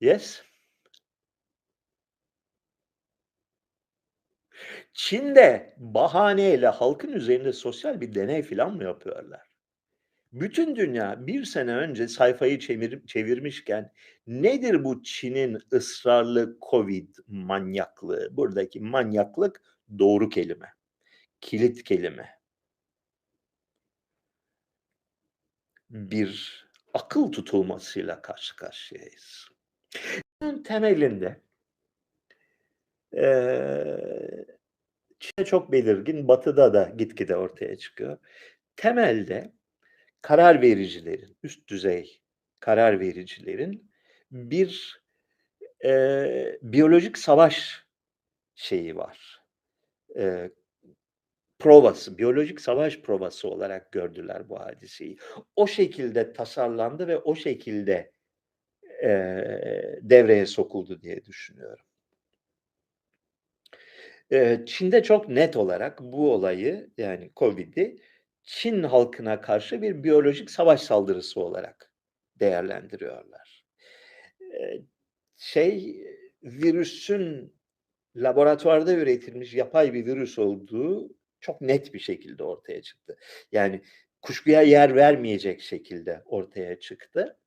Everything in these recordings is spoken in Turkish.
Yes. Çin'de bahaneyle halkın üzerinde sosyal bir deney filan mı yapıyorlar? Bütün dünya bir sene önce sayfayı çevir çevirmişken nedir bu Çin'in ısrarlı COVID manyaklığı? Buradaki manyaklık doğru kelime. Kilit kelime. Bir akıl tutulmasıyla karşı karşıyayız. Bunun temelinde Çin'de çok belirgin, Batı'da da gitgide ortaya çıkıyor. Temelde karar vericilerin, üst düzey karar vericilerin bir eee, biyolojik savaş şeyi var. Eee, provası, biyolojik savaş provası olarak gördüler bu hadiseyi. O şekilde tasarlandı ve o şekilde eee, devreye sokuldu diye düşünüyorum. Eee, Çin'de çok net olarak bu olayı, yani COVID'i Çin halkına karşı bir biyolojik savaş saldırısı olarak değerlendiriyorlar. Eee, şey, virüsün laboratuvarda üretilmiş yapay bir virüs olduğu çok net bir şekilde ortaya çıktı. Yani kuşkuya yer vermeyecek şekilde ortaya çıktı.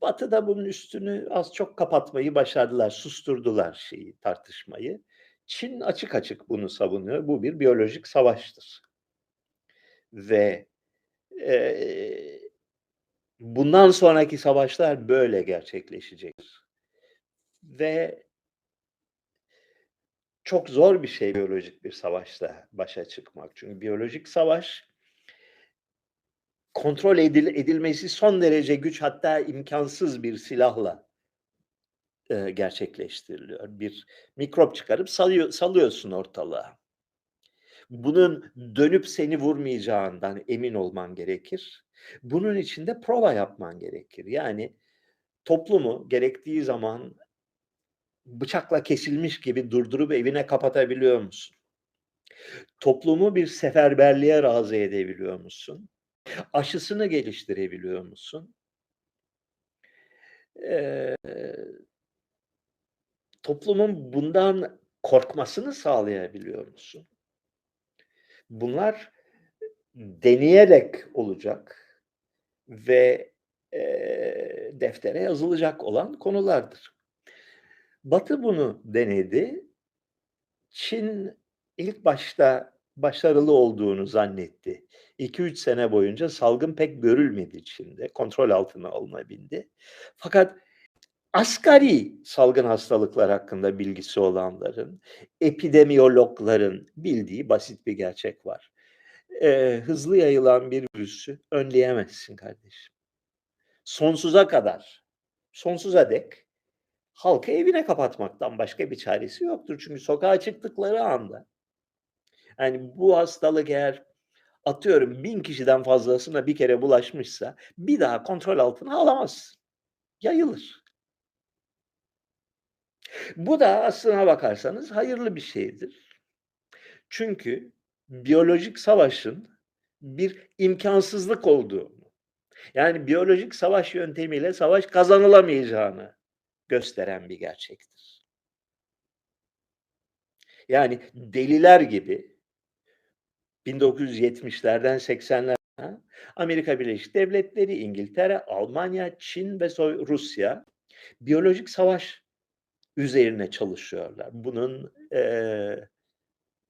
Batı da bunun üstünü az çok kapatmayı başardılar, susturdular şeyi, tartışmayı. Çin açık açık bunu savunuyor. Bu bir biyolojik savaştır. Ve, eee, bundan sonraki savaşlar böyle gerçekleşecektir. Ve çok zor bir şey biyolojik bir savaşla başa çıkmak. Çünkü biyolojik savaş kontrol edil edilmesi son derece güç hatta imkânsız bir silahla eee, gerçekleştiriliyor. Bir mikrop çıkarıp salıyor salıyorsun ortalığa. Bunun dönüp seni vurmayacağından emin olman gerekir. Bunun için de prova yapman gerekir. Yani toplumu gerektiği zaman bıçakla kesilmiş gibi durdurup evine kapatabiliyor musun? Toplumu bir seferberliğe razı edebiliyor musun? Aşısını geliştirebiliyor musun? Eee toplumun bundan korkmasını sağlayabiliyor musun? Bunlar deneyerek olacak ve, eee, deftere yazılacak olan konulardır. Batı bunu denedi. Çin ilk başta başarılı olduğunu zannetti. 2-3 sene boyunca salgın pek görülmedi Çin'de. Kontrol altına alınabildi. Fakat asgari salgın hastalıklar hakkında bilgisi olanların, epidemiyologların bildiği basit bir gerçek var. Eee, hızlı yayılan bir virüsü önleyemezsin kardeşim. Sonsuza kadar, sonsuza dek halkı evine kapatmaktan başka bir çaresi yoktur. Çünkü sokağa çıktıkları anda yani bu hastalık eğer atıyorum 1000 kişiden fazlasına bir kere bulaşmışsa bir daha kontrol altına alamazsın. Yayılır. Bu da aslına bakarsanız hayırlı bir şeydir. Çünkü biyolojik savaşın bir imkânsızlık olduğunu, yani biyolojik savaş yöntemiyle savaş kazanılamayacağını gösteren bir gerçektir. Yani deliler gibi 1970'lerden 80'ler Amerika Birleşik Devletleri, İngiltere, Almanya, Çin ve Soy Rusya biyolojik savaş üzerine çalışıyorlar. Bunun, eee,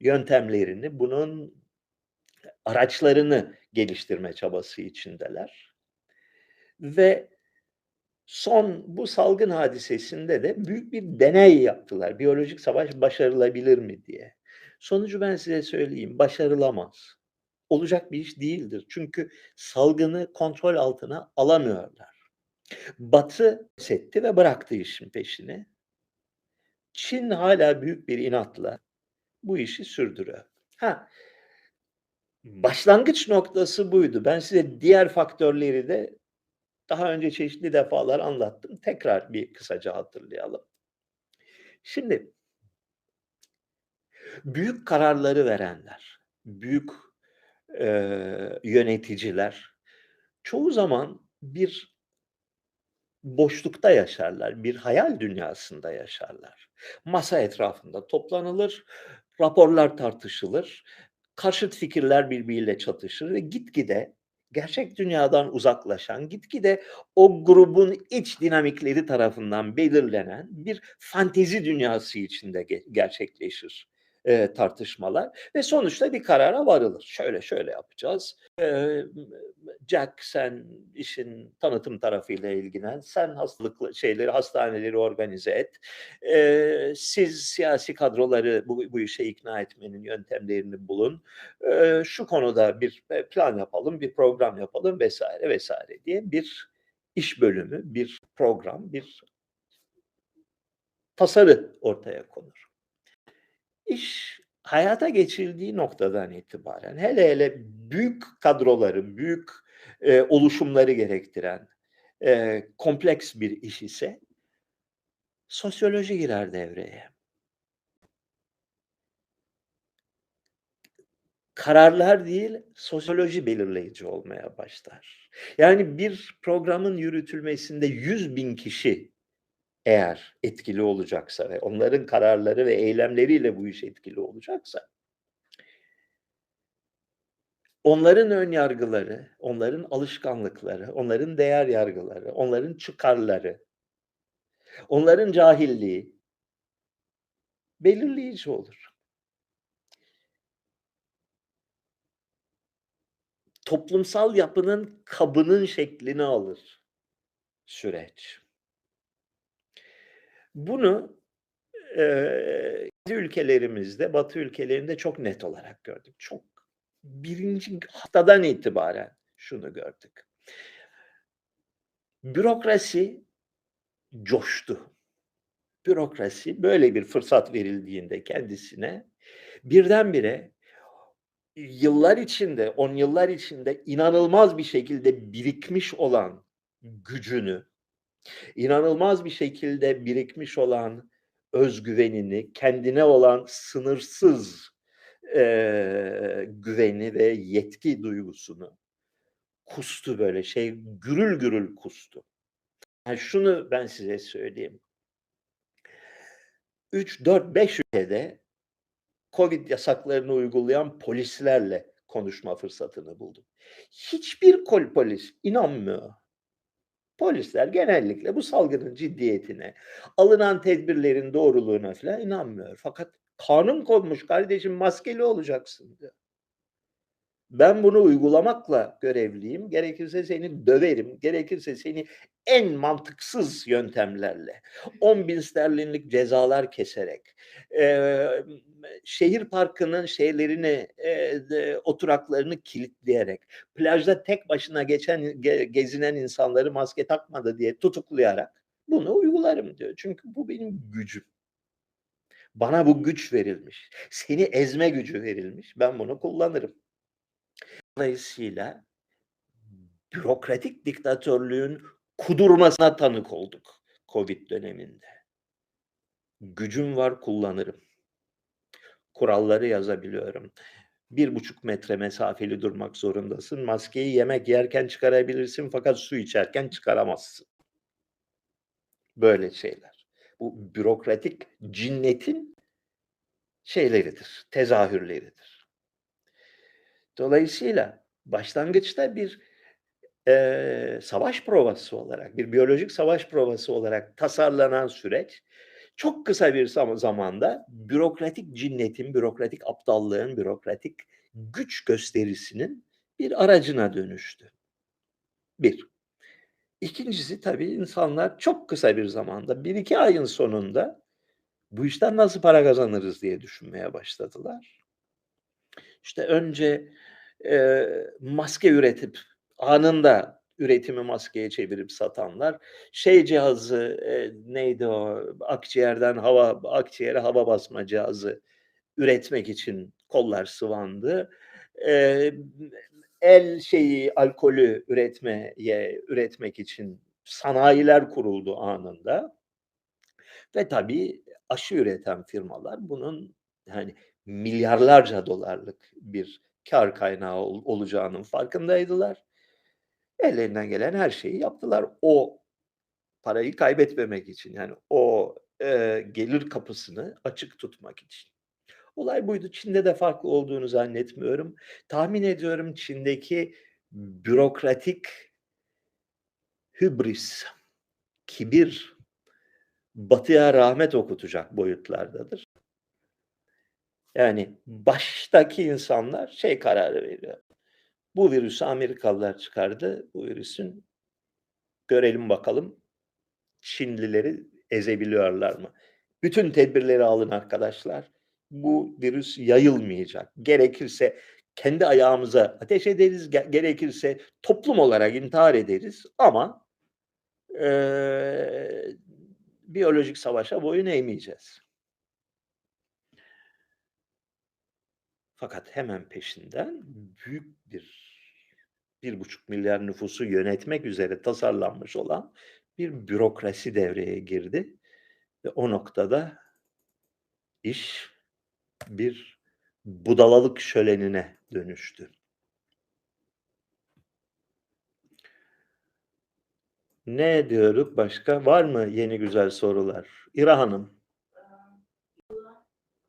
yöntemlerini, bunun araçlarını geliştirme çabası içindeler. Ve son bu salgın hadisesinde de büyük bir deney yaptılar. Biyolojik savaş başarılabilir mi diye. Sonucu ben size söyleyeyim, başarılamaz. Olacak bir iş değildir. Çünkü salgını kontrol altına alamıyorlar. Batı pes etti ve bıraktı işin peşini. Çin hâlâ büyük bir inatla bu işi sürdürüyor. Ha başlangıç noktası buydu. Ben size diğer faktörleri de daha önce çeşitli defalar anlattım. Tekrar bir kısaca hatırlayalım. Şimdi büyük kararları verenler, büyük, eee, yöneticiler çoğu zaman bir boşlukta yaşarlar, bir hayal dünyasında yaşarlar. Masa etrafında toplanılır, raporlar tartışılır, karşıt fikirler birbiriyle çatışır ve gitgide gerçek dünyadan uzaklaşan, gitgide o grubun iç dinamikleri tarafından belirlenen bir fantezi dünyası içinde ge gerçekleşir, eee, tartışmalar ve sonuçta bir karara varılır. Şöyle şöyle yapacağız. Eee, Jack sen işin tanıtım tarafıyla ilgilen, sen hastalıklı şeyleri, hastaneleri organize et. Eee, siz siyasi kadroları bu bu işe ikna etmenin yöntemlerini bulun. Eee, şu konuda bir, eee, plan yapalım, bir program yapalım vs. vs. diye bir iş bölümü, bir program, bir tasarı ortaya konur. İş hayata geçirildiği noktadan itibaren hele hele büyük kadroları, büyük, eee, oluşumları gerektiren, eee, kompleks bir iş ise sosyoloji girer devreye. Kararlar değil, sosyoloji belirleyici olmaya başlar. Yani bir programın yürütülmesinde 100.000 kişi eğer etkili olacaksa ve onların kararları ve eylemleriyle bu iş etkili olacaksa onların ön yargıları, onların alışkanlıkları, onların değer yargıları, onların çıkarları, onların cahilliği belirleyici olur. Toplumsal yapının kabının şeklini alır süreç. Bunu, eee, ülkelerimizde, Batı ülkelerinde çok net olarak gördük. Çok 1'inci haftadan itibaren şunu gördük. Bürokrasi coştu. Bürokrasi böyle bir fırsat verildiğinde kendisine birdenbire yıllar içinde, on yıllar içinde inanılmaz bir şekilde birikmiş olan gücünü, inanılmaz bir şekilde birikmiş olan öz güvenini, kendine olan sınırsız, eee, güveni ve yetki duygusunu kustu böyle şey gürül gürül kustu. Yani şunu ben size söyleyeyim. 3, 4, 5 ülkede COVID yasaklarını uygulayan polislerle konuşma fırsatını buldum. Hiçbir kol polis inanmıyor. Polisler genellikle bu salgının ciddiyetine, alınan tedbirlerin doğruluğuna filan inanmıyor. Fakat kanun konmuş kardeşim maskeli olacaksın diyor. Ben bunu uygulamakla görevliyim. Gerekirse seni döverim. Gerekirse seni en mantıksız yöntemlerle, 10.000 sterlinlik cezalar keserek, eee, şehir parkının şeylerini, eee, de oturaklarını kilitleyerek, plajda tek başına geçen ge gezinen insanları maske takmadı diye tutuklayarak bunu uygularım diyor. Çünkü bu benim gücüm. Bana bu güç verilmiş. Seni ezme gücü verilmiş. Ben bunu kullanırım. Dolayısıyla bürokratik diktatörlüğün kudurmasına tanık olduk COVID döneminde. Gücüm var, kullanırım. Kuralları yazabiliyorum. 1,5 metre mesafeli durmak zorundasın. Maskeyi yemek yerken çıkarabilirsin fakat su içerken çıkaramazsın. Böyle şeyler. Bu bürokratik cinnetin şeyleridir, tezahürleridir. Dolayısıyla başlangıçta bir, eee, savaş provası olarak, bir biyolojik savaş provası olarak tasarlanan süreç çok kısa bir zam zamanda bürokratik cinnetin, bürokratik aptallığın, bürokratik güç gösterisinin bir aracına dönüştü. 1. 2'ncisi tabii insanlar çok kısa bir zamanda 1-2 ayın sonunda bu işten nasıl para kazanırız diye düşünmeye başladılar. İşte önce, eee, maske üretip anında üretimi maskeye çevirip satanlar, şey cihazı, eee, neydi o, akciğerden hava akciğere hava basma cihazı üretmek için kollar sıvandı. Eee, el şeyi, alkolü üretmeye üretmek için sanayiler kuruldu anında. Ve tabii aşı üreten firmalar bunun, hani, milyarlarca dolarlık bir kâr kaynağı ol olacağının farkındaydılar. Ellerinden gelen her şeyi yaptılar o parayı kaybetmemek için. Yani o, eee, gelir kapısını açık tutmak için. Olay buydu. Çin'de de farklı olduğunu zannetmiyorum. Tahmin ediyorum Çin'deki bürokratik hübris, kibir Batı'ya rahmet okutacak boyutlardadır. Yani baştaki insanlar şey kararı veriyor. Bu virüsü Amerikalılar çıkardı. Bu virüsün görelim bakalım Çinlileri ezebiliyorlar mı? Bütün tedbirleri alın arkadaşlar. Bu virüs yayılmayacak. Gerekirse kendi ayağımıza ateş ederiz, ge gerekirse toplum olarak intihar ederiz ama eee, biyolojik savaşa boyun eğmeyeceğiz. Fakat hemen peşinden büyük bir 1,5 milyar nüfusu yönetmek üzere tasarlanmış olan bir bürokrasi devreye girdi ve o noktada iş bir budalalık şölenine dönüştü. Ne diyorduk başka? Var mı yeni güzel sorular? İra Hanım.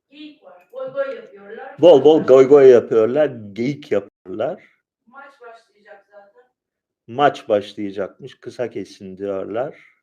Geyik var. Goy goy yapıyorlar. Bol bol goy goy yapıyorlar, geyik yapıyorlar. Maç başlayacak zaten. Maç başlayacakmış, kısa kesin diyorlar.